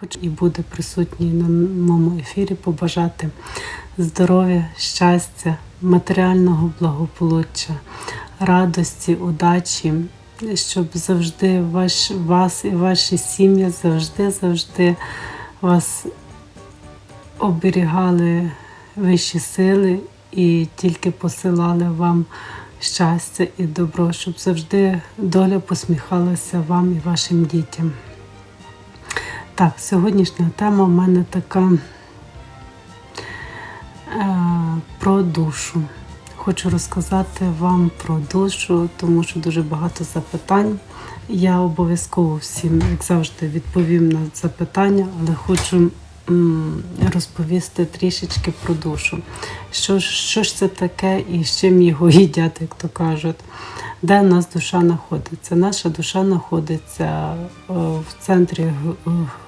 хоч і буде присутній на моєму ефірі, побажати здоров'я, щастя, матеріального благополуччя, радості, удачі, щоб завжди ваш, вас і ваші сім'ї завжди, завжди вас оберігали вищі сили і тільки посилали вам щастя і добро, щоб завжди доля посміхалася вам і вашим дітям. Так, сьогоднішня тема в мене така е, про душу. Хочу розказати вам про душу, тому що дуже багато запитань. Я обов'язково всім, як завжди, відповім на запитання, але хочу м, розповісти трішечки про душу. Що, що ж це таке і з чим його їдять, як то кажуть. Де в нас душа знаходиться? Наша душа знаходиться е, в центрі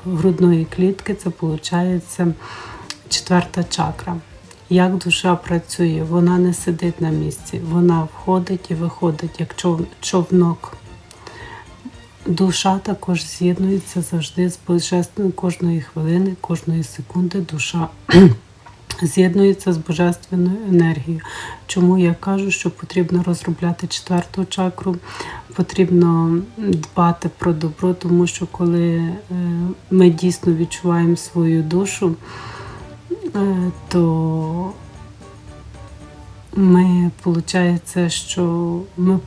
грудної клітки, це виходить четверта чакра. Як душа працює, вона не сидить на місці, вона входить і виходить, як човнок. Душа також з'єднується завжди з божественним кожної хвилини, кожної секунди. Душа з'єднується з божественною енергією. Чому я кажу, що потрібно розробляти четверту чакру, потрібно дбати про добро, тому що коли е, ми дійсно відчуваємо свою душу, е, то ми, виходить, що ми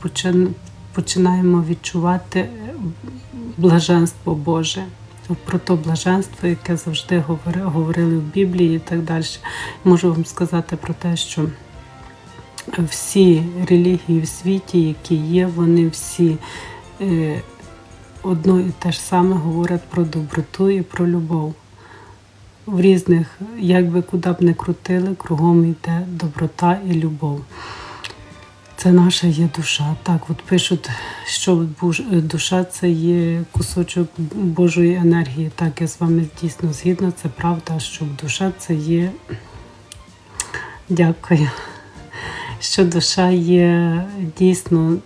починаємо відчувати блаженство Боже. Про то блаженство, яке завжди говори- говорили в Біблії і так далі. Можу вам сказати про те, що всі релігії в світі, які є, вони всі е, одно і те ж саме говорять про доброту і про любов. В різних, як би куди б не крутили, кругом йде доброта і любов. Це наша є душа. Так, от пишуть, що душа це є кусочок Божої енергії. Так, я з вами дійсно згідна, це правда, що душа це є. Дякую. Що душа є дійсно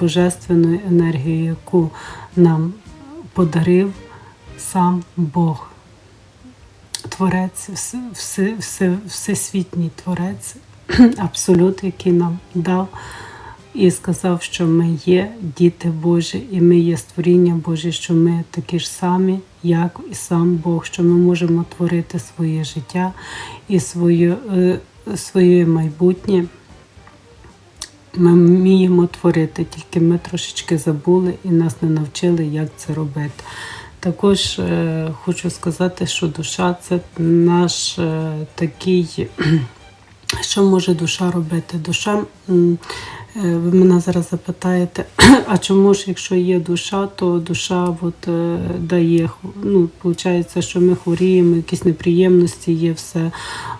божественною енергією, яку нам подарив сам Бог. Творець, все, все, все, всесвітній творець, абсолют, який нам дав і сказав, що ми є діти Божі, і ми є створіння Божі, що ми такі ж самі, як і сам Бог, що ми можемо творити своє життя і своє, е, своє майбутнє. Ми вміємо творити, тільки ми трошечки забули і нас не навчили, як це робити. Також е, хочу сказати, що душа це наш е, такий, що може душа робити? Душа, е, ви мене зараз запитаєте, а чому ж, якщо є душа, то душа от, е, дає, ну, виходить, що ми хворіємо, якісь неприємності є все,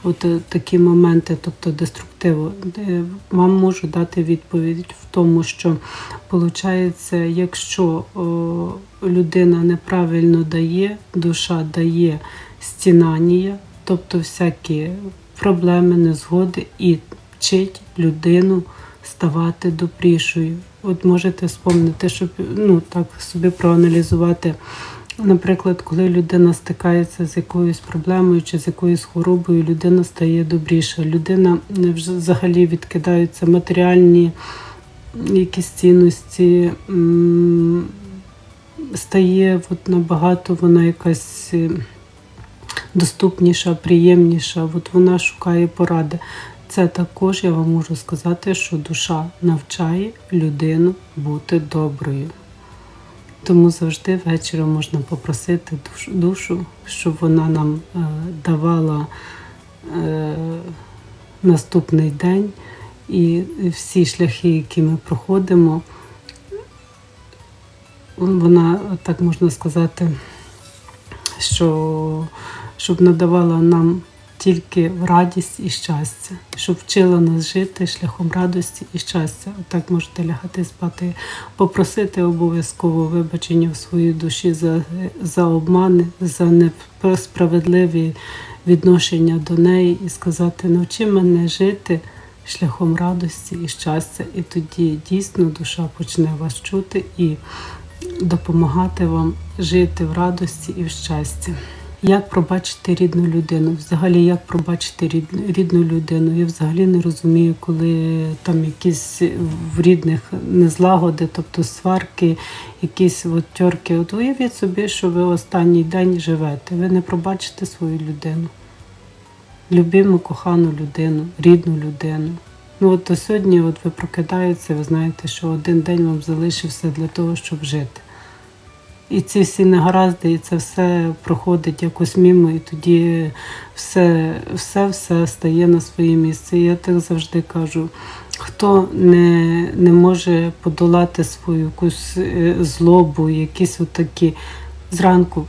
от е, такі моменти, тобто деструктиву. Вам можу дати відповідь в тому, що виходить, якщо людина неправильно дає, душа дає стінання, тобто всякі проблеми, незгоди і вчить людину ставати добрішою. От можете вспомнити, щоб ну так собі проаналізувати. Наприклад, коли людина стикається з якоюсь проблемою чи з якоюсь хворобою, людина стає добріша. Людина взагалі відкидаються матеріальні якісь цінності, стає от набагато вона якась доступніша, приємніша. От вона шукає поради. Це також я вам можу сказати, що душа навчає людину бути доброю. Тому завжди ввечері можна попросити душу, щоб вона нам е, давала е, наступний день і всі шляхи, які ми проходимо, вона, так можна сказати, що щоб надавала нам тільки радість і щастя, щоб вчила нас жити шляхом радості і щастя. Отак можете лягати спати, попросити обов'язково вибачення в своїй душі за, за обмани, за несправедливі відношення до неї і сказати, навчи мене жити шляхом радості і щастя. І тоді дійсно душа почне вас чути і допомагати вам жити в радості і в щасті. Як пробачити рідну людину? Взагалі, як пробачити рідну, рідну людину? Я взагалі не розумію, коли там якісь в рідних незлагоди, тобто сварки, якісь от. От уявіть собі, що ви останній день живете. Ви не пробачите свою людину, любиму, кохану людину, рідну людину. Ну от сьогодні от ви прокидаєтеся, ви знаєте, що один день вам залишився для того, щоб жити. І ці всі негаразди, і це все проходить якось мімо, і тоді все, все, все стає на своє місце. Я так завжди кажу: хто не, не може подолати свою якусь е, злобу, якісь отакі зранку.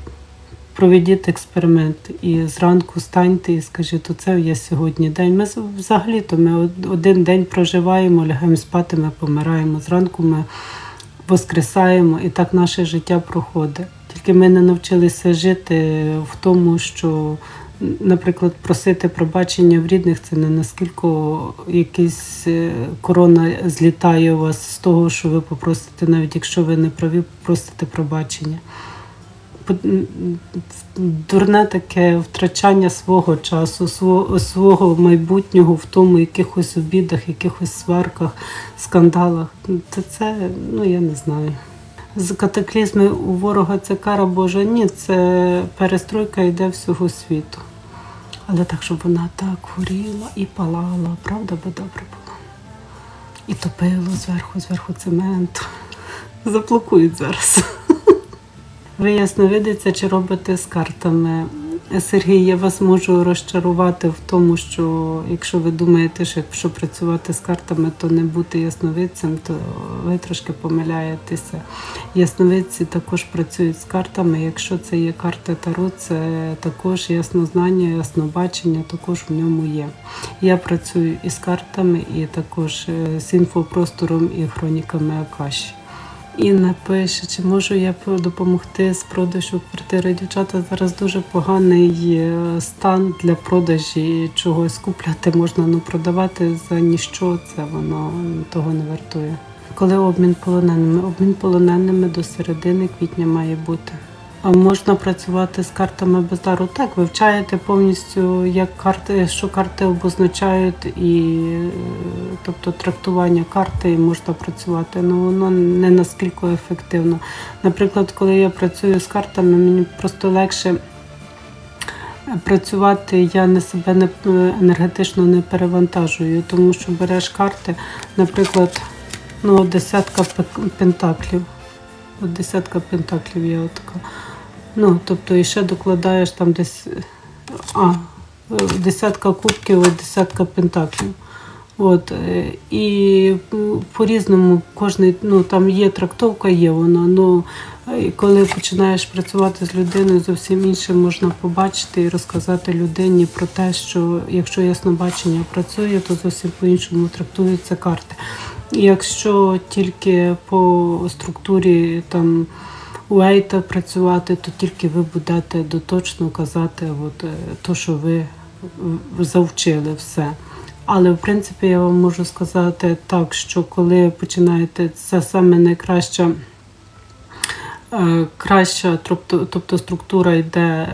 Проведіть експеримент і зранку станьте і скажіть, оце я сьогодні день. Ми взагалі-то ми один день проживаємо, лягаємо спати, ми помираємо. Зранку ми воскресаємо, і так наше життя проходить. Тільки ми не навчилися жити в тому, що, наприклад, просити пробачення в рідних це не наскільки якийсь е, корона злітає у вас з того, що ви попросите, навіть якщо ви не праві, попросите пробачення. Дурне таке втрачання свого часу, свого, свого майбутнього в тому якихось обідах, якихось сварках, скандалах. Та це, ну я не знаю. З катаклізми у ворога це кара Божа. Ні, це перестройка йде всього світу. Але так, щоб вона так горіла і палала, правда би добре було. І топило зверху, зверху цементу. Заблокують зараз. Ви ясновидиця чи робите з картами? Сергій, я вас можу розчарувати в тому, що якщо ви думаєте, що якщо працювати з картами, то не бути ясновидцем, то ви трошки помиляєтеся. Ясновидці також працюють з картами. Якщо це є карти Таро, це також яснознання, яснобачення, також в ньому є. Я працюю і з картами, і також е, з інфопростором і хроніками Акаші. Інна пише, чи можу я допомогти з продажу квартири. Дівчата зараз дуже поганий е, стан для продажі чогось купляти можна, ну продавати за ніщо це воно того не вартує. Коли обмін полоненими? Обмін полоненими до середини квітня має бути. Можна працювати з картами без дару? Так, вивчаєте повністю, як карти, що карти обозначають, і е, тобто трактування карти можна працювати. Ну воно не наскільки ефективно. Наприклад, коли я працюю з картами, мені просто легше працювати. Я не себе не енергетично не перевантажую, тому що береш карти, наприклад, ну, десятка пентаклів. От десятка пентаклів є отака. Ну, тобто і ще докладаєш там десь. А, десятка кубків, десятка пентаклів. От, е, і по-різному кожний, ну там є трактовка, є вона. Ну коли починаєш працювати з людиною, зовсім інше можна побачити і розказати людині про те, що якщо яснобачення працює, то зовсім по-іншому трактуються карти. Якщо тільки по структурі там Уейта працювати, то тільки ви будете доточно казати, от, е, то, що ви завчили все. Але в принципі я вам можу сказати так, що коли починаєте, це саме найкраща е, краща, тобто, тобто структура йде е,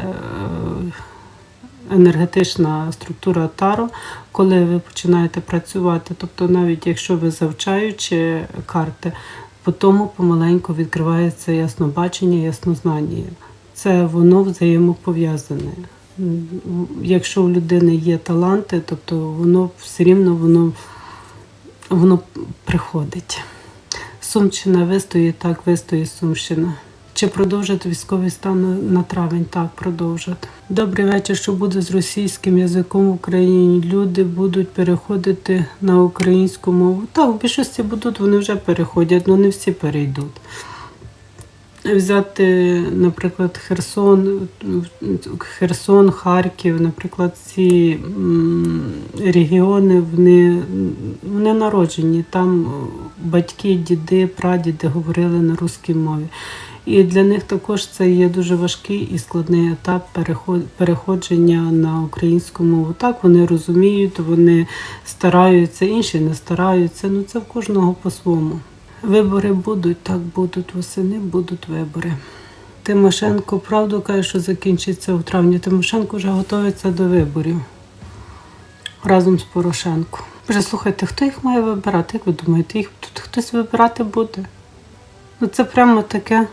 енергетична структура таро, коли ви починаєте працювати, тобто навіть якщо ви завчаючи карти, по тому помаленьку відкривається яснобачення, яснознання. Це воно взаємопов'язане. Якщо у людини є таланти, тобто воно все рівно воно, воно приходить. Сумщина вистоїть, так вистоїть Сумщина. Чи продовжать військовий стан на- травень? Так, продовжать. Добрий вечір. Що буде з російським язиком в Україні? Люди будуть переходити на українську мову. Так, в більшості будуть, вони вже переходять, але не всі перейдуть. Взяти, наприклад, Херсон, Херсон, Харків, наприклад, ці регіони, вони, вони народжені. Там батьки, діди, прадіди говорили на русській мові. І для них також це є дуже важкий і складний етап переходження на українську мову. Так, вони розуміють, вони стараються, інші не стараються. Ну це в кожного по-своєму. Вибори будуть, так будуть восени, будуть вибори. Тимошенко правду каже, що закінчиться в травні. Тимошенко вже готується до виборів разом з Порошенко. Боже, слухайте, хто їх має вибирати? Як ви думаєте, їх тут хтось вибирати буде? Ну це прямо таке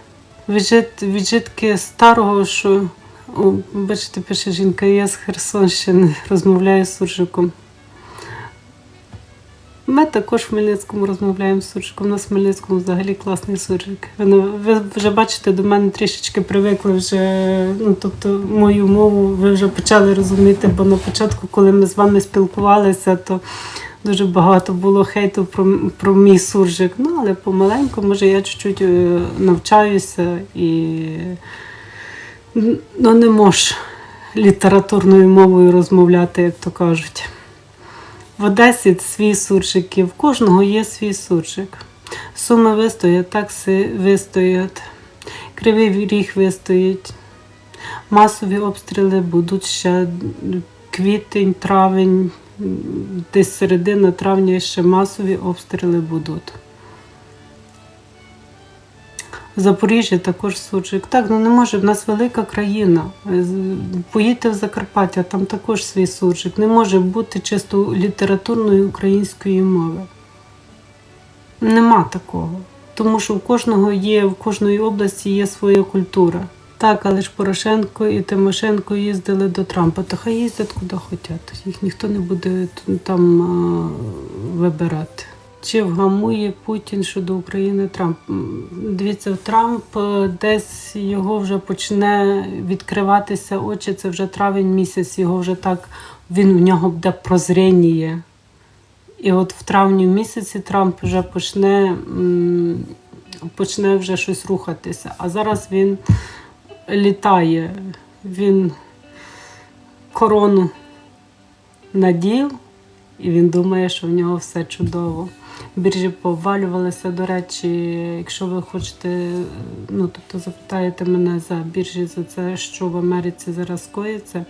віджит, віджитки старого, що О, бачите, пише жінка, я з Херсонщини розмовляю з суржиком. Ми також в Хмельницькому розмовляємо з суржиком. У нас в Хмельницькому взагалі класний суржик. Ви, вже бачите, до мене трішечки привикли вже, ну тобто мою мову ви вже почали розуміти, бо на початку, коли ми з вами спілкувалися, то дуже багато було хейту про, про мій суржик. Ну, але помаленьку, може, я чуть-чуть е, навчаюся і ну, не можу літературною мовою розмовляти, як то кажуть. В Одесі свій суржик, і в кожного є свій суржик. Суми вистоять, такси вистоять, кривий ріг вистоїть. Масові обстріли будуть ще квітень, травень, десь середина травня ще масові обстріли будуть. Запоріжжя також суржик. Так, ну не може, в нас велика країна. Поїдьте в Закарпаття, там також свій суржик. Не може бути чисто літературної української мови. Нема такого. Тому що в кожного є, в кожної області є своя культура. Так, але ж Порошенко і Тимошенко їздили до Трампа, то хай їздять куди хочуть. Їх ніхто не буде там вибирати. Чи вгамує Путін щодо України Трамп? Дивіться, Трамп е, десь його вже почне відкриватися очі. Це вже травень місяць, його вже так він у нього буде прозріння. І от в травні місяці Трамп вже почне, почне вже щось рухатися. А зараз він літає, він корону надів, і він думає, що в нього все чудово. Біржі повалювалися, до речі, якщо ви хочете, ну тобто запитаєте мене за біржі за це, що в Америці зараз коїться.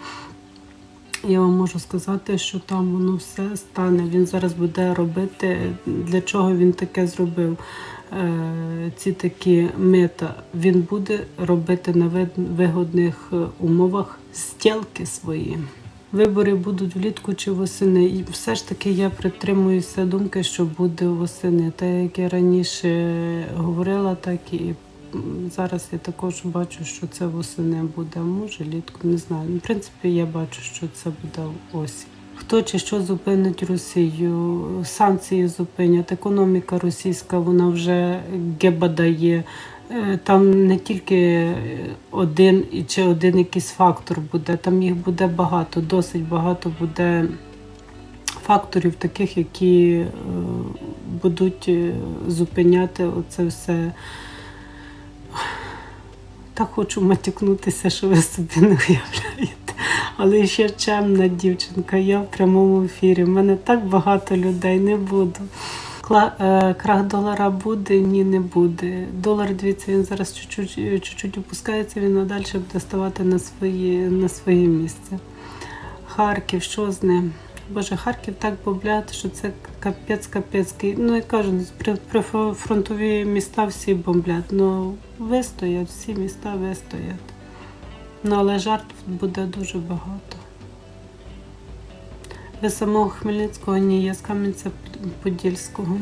Я вам можу сказати, що там воно все стане. Він зараз буде робити. Для чого він таке зробив? Е, ці такі мета. Він буде робити на вигодних е, умовах стілки свої. Вибори будуть влітку чи восени. І все ж таки я притримуюся думки, що буде восени. Та як я раніше говорила, так і зараз я також бачу, що це восени буде, може літку, не знаю. В принципі, я бачу, що це буде осінь. Хто чи що зупинить Росію? Санкції зупинять, економіка російська, вона вже геба дає. Е, Там не тільки один чи один якийсь фактор буде, там їх буде багато, досить багато буде факторів, таких, які е, будуть е, зупиняти оце все. Так хочу матюкнутися, що ви собі не уявляєте. Але ще чемна дівчинка, я в прямому ефірі. У мене так багато людей не буду. Е, Крах долара буде, ні, не буде. Долар, дивіться, він зараз чуть-чуть, чуть-чуть опускається, він надалі буде ставати на, свої, на своє місце. Харків, що з ним? Боже, Харків так бомблять, що це капець капецький. Ну я кажу, при, при фронтові міста всі бомблять. Ну вистоять, всі міста вистоять. Ну але жертв буде дуже багато. Ви самого Хмельницького ні, я з Кам'янця Подільського.